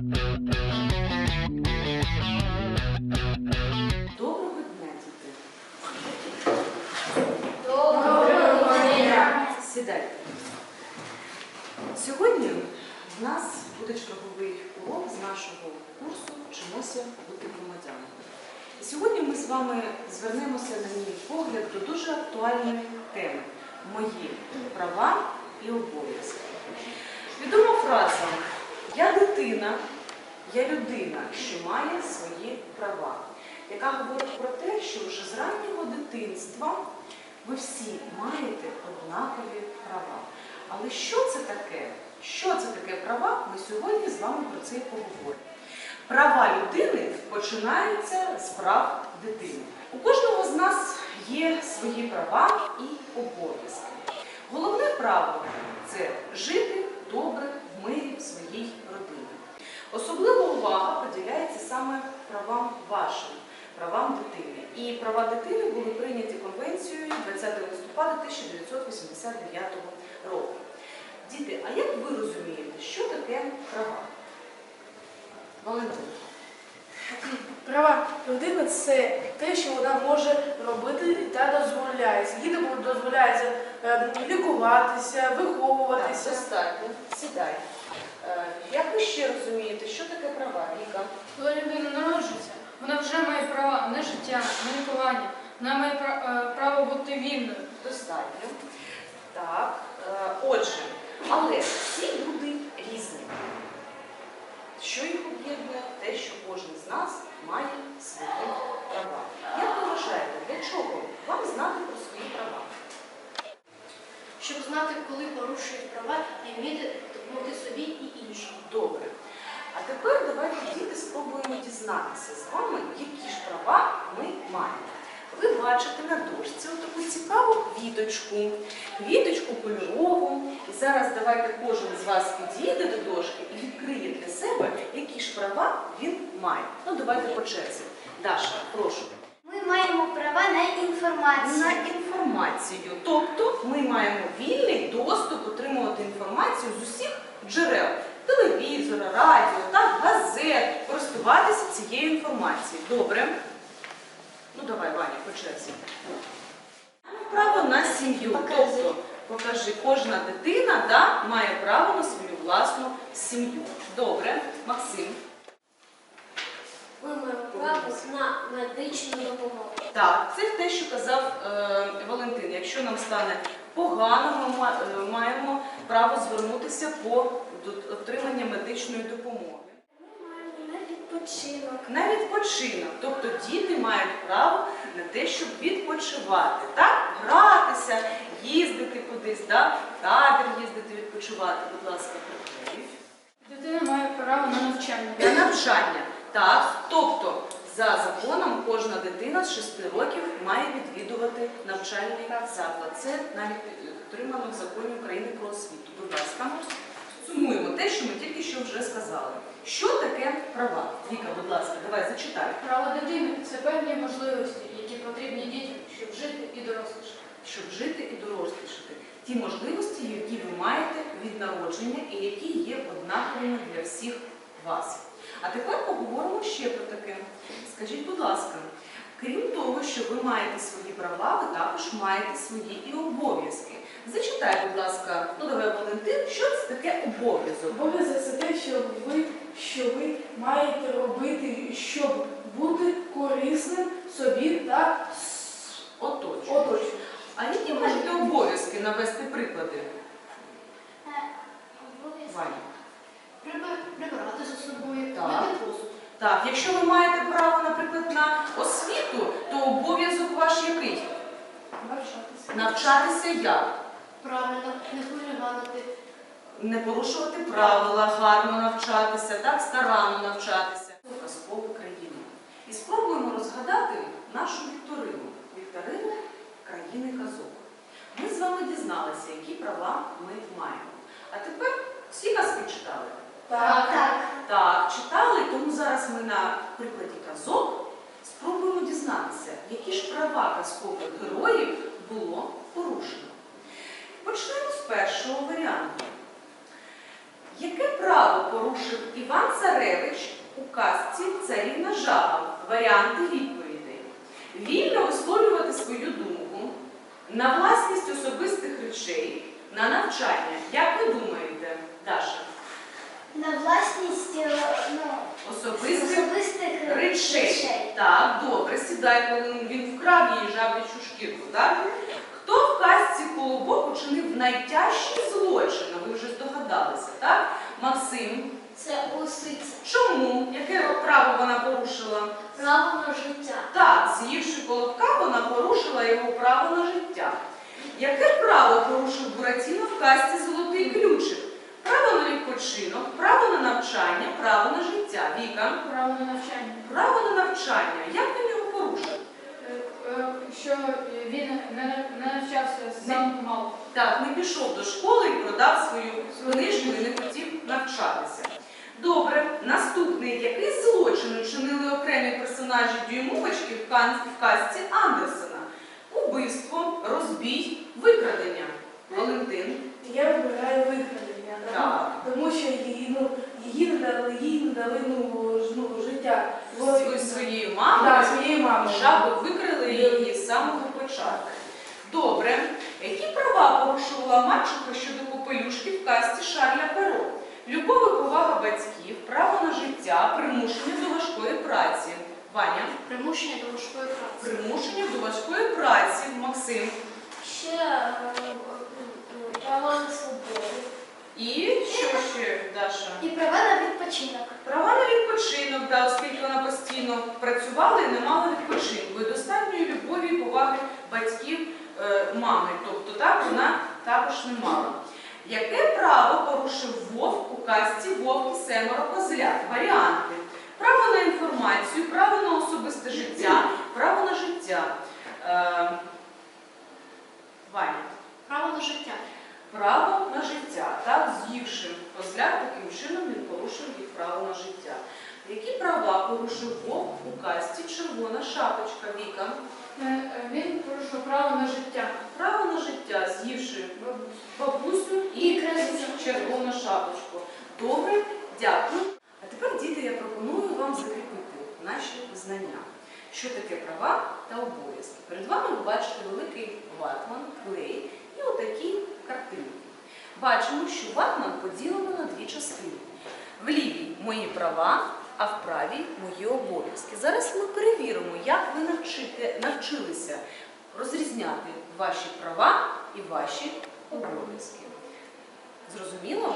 Доброго дня, діти. Доброго дня! Сідайте. Сьогодні в нас буде черговий урок з нашого курсу Вчимося бути громадянами. І сьогодні ми з вами звернемося на мій погляд до дуже актуальної теми мої права і обов'язки. Відома фраза Я дитина, я людина, що має свої права, яка говорить про те, що вже з раннього дитинства ви всі маєте однакові права. Але що це таке? Що це таке права? Ми сьогодні з вами про це і поговоримо. Права людини починаються з прав дитини. У кожного з нас є свої права і обов'язки. Головне право це жити добре в мирі в своїй родині. Особлива увага поділяється саме правам вашим, правам дитини. І права дитини були прийняті конвенцією 20 листопада 1989 року. Діти, а як ви розумієте, що таке права? Валентина. Права людини це те, що вона може робити та дозволяється. Їй дозволяється е, лікуватися, Так, виховуватися. достатньо. Сідай. Е, Як ви ще розумієте, що таке права, Віка? Коли людина народжується, вона вже має права на життя, на лікування, вона має е, право бути вільною. Достатньо. Так, е, отже, але всі люди різні. Що їх об'єднує? Те, що кожен з нас має свої права. Як ви вважаєте, для чого вам знати про свої права? Щоб знати, коли порушують права і вміти допомогти собі і іншим. Добре. А тепер давайте діти спробуємо дізнатися з вами, які ж права ми маємо. Ви бачите на дошці таку цікаву квіточку, квіточку кольорову. І зараз давайте кожен з вас підійде до дошки і відкриє для себе, які ж права він має. Ну, давайте по черзі. Даша, прошу. Ми маємо права на інформацію. На інформацію. Тобто ми маємо вільний доступ отримувати інформацію з усіх джерел телевізора, радіо, так, газет, користуватися цією інформацією. Добре. Ну давай, Ваня, по черзі. Право на сім'ю. Тобто, покажи, кожна дитина да, має право на свою власну сім'ю. Добре, Максим. Ми маємо право на медичну допомогу. Так, це те, що казав е, Валентин. Якщо нам стане погано, ми е, маємо право звернутися по до- отримання медичної допомоги. Ми маємо на відпочинок. На відпочинок, тобто діти мають право на те, щоб відпочивати, так? гратися, їздити кудись, в табір їздити, відпочивати. Будь ласка. Дитина має право на навчання. Для навчання. Так, тобто за законом кожна дитина з 6 років має відвідувати навчальний заклад. Це навіть отримано в законі України про освіту. Будь ласка, сумуємо те, що ми тільки що вже сказали. Що таке права? Віка, будь ласка, давай зачитай. Право дитини це певні можливості, які потрібні дітям, щоб жити і дорослішати. Щоб жити і дорослішати. Ті можливості, які ви маєте від народження і які є однаковими для всіх вас. А тепер поговоримо ще про таке. Скажіть, будь ласка, крім того, що ви маєте свої права, ви також маєте свої і обов'язки. Зачитай, будь ласка, ну давай Валентин, що це таке обов'язок? Обов'язок це те, що ви, що ви маєте робити, щоб бути корисним собі та с- А які можете обов'язки навести приклади? Ваня. Прибирати за собою, Так. мити посуд. Так, якщо ви маєте право, наприклад, на освіту, то обов'язок ваш який? Навчатися. Навчатися як? Правильно, не хуліганити. Не порушувати правила, гарно навчатися, так, старанно навчатися. Казкову країну. І спробуємо розгадати нашу вікторину. Вікторину країни казок. Ми з вами дізналися, які права ми маємо. А тепер всі казки читали. Так. Так. Так, читали, тому зараз ми на прикладі казок спробуємо дізнатися, які ж права казкових героїв було порушено. Почнемо з першого варіанту. Яке право порушив Іван Царевич у казці Царівна жаба? Варіанти відповідей. Вільно висловлювати свою думку на власність особистих речей, на навчання. Як ви думаєте, Даша? На власність е, ну, Особистих особистих речей. Так, добре, сідай, коли він вкрав її жаблячу шкірку, так? Хто в казці Колобок учинив найтяжчі злочини? Ви вже здогадалися, так? Максим. Це лисиця. Чому? Яке право вона порушила? Право на життя. Так, з'ївши колобка, вона порушила його право на життя. Яке право порушив Буратіно в казці Золотий ключик? Відпочинок, право на навчання, право на життя. Віка. Право на навчання. Право на навчання. Як він його порушив? Е, е, Що він не навчався з самого малого. Так, не пішов до школи і продав свою книжку і не хотів навчатися. Добре, наступний. Який злочин учинили окремі персонажі дюймовочки в казці Андерсена? Убивство, розбій, викрадення. Валентин. Я вибираю викрадення, тому, Так. тому що її, ну, її не дали, ну, ж- ну, життя. Зі своєю мамою. Так, своєї мами. Викрили її з самого початку. Добре. Які права порушувала мачуха щодо попелюшки в касті Шарля Перо? Любов і повага батьків, право на життя, примушення до важкої праці. Ваня, Примушення до важкої праці. примушення до важкої праці. Максим. Ще е, е, право на свободу. І що ще, Даша? І права на відпочинок. Права на відпочинок, да, оскільки вона постійно працювала і не мала відпочинку. І достатньої любові і поваги батьків е, мами. Тобто так вона також не мала. Яке право порушив вовк у казці Вовк і семеро козлят? Варіанти. Право на інформацію, право на особисте життя, право на життя. Е, Ваня. Право на життя. Право на життя. Так, з'ївши козлят, таким чином він порушив їх право на життя. Які права порушив у касті Червона шапочка Віка? Е, е, Він порушив право на життя. Право на життя, з'ївши бабусю і червону шапочку. Добре, дякую. А тепер, діти, я пропоную вам закріпити наші знання. Що таке права та обов'язки? Перед вами ви бачите великий ватман, клей і отакі картинки. Бачимо, що ватман поділено на дві частини. В лівій мої права, а в правій мої обов'язки. Зараз ми перевіримо, як ви навчите, навчилися розрізняти ваші права і ваші обов'язки. Зрозуміло?